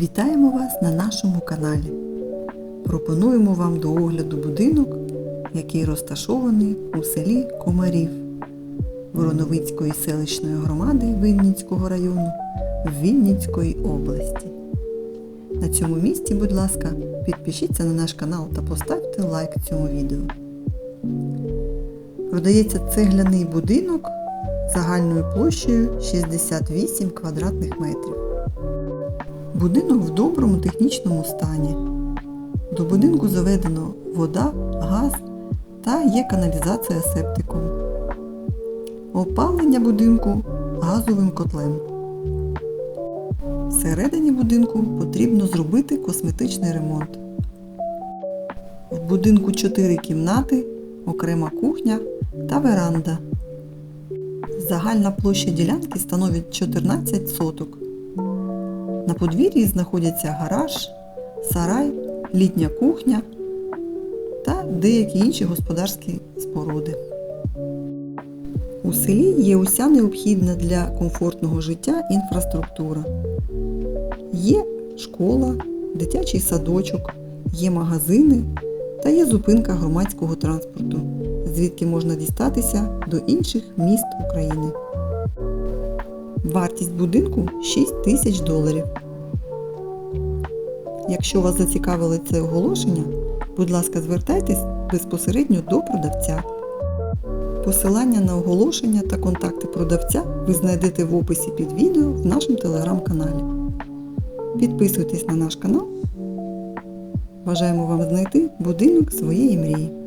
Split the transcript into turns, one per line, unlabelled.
Вітаємо вас на нашому каналі. Пропонуємо вам до огляду будинок, який розташований у селі Комарів Вороновицької селищної громади Вінницького району Вінницької області. На цьому місці, будь ласка, підпишіться на наш канал та поставте лайк цьому відео. Продається цегляний будинок загальною площею 68 квадратних метрів. Будинок в доброму технічному стані. До будинку заведено вода, газ та є каналізація септиком. Опалення будинку газовим котлем. Всередині будинку потрібно зробити косметичний ремонт. В будинку 4 кімнати, окрема кухня та веранда. Загальна площа ділянки становить 14 соток. На подвір'ї знаходяться гараж, сарай, літня кухня та деякі інші господарські споруди. У селі є уся необхідна для комфортного життя інфраструктура. Є школа, дитячий садочок, є магазини та є зупинка громадського транспорту, звідки можна дістатися до інших міст України. Вартість будинку 6 тисяч доларів. Якщо вас зацікавило це оголошення, будь ласка, звертайтесь безпосередньо до продавця. Посилання на оголошення та контакти продавця ви знайдете в описі під відео в нашому телеграм-каналі. Підписуйтесь на наш канал. Бажаємо вам знайти будинок своєї мрії.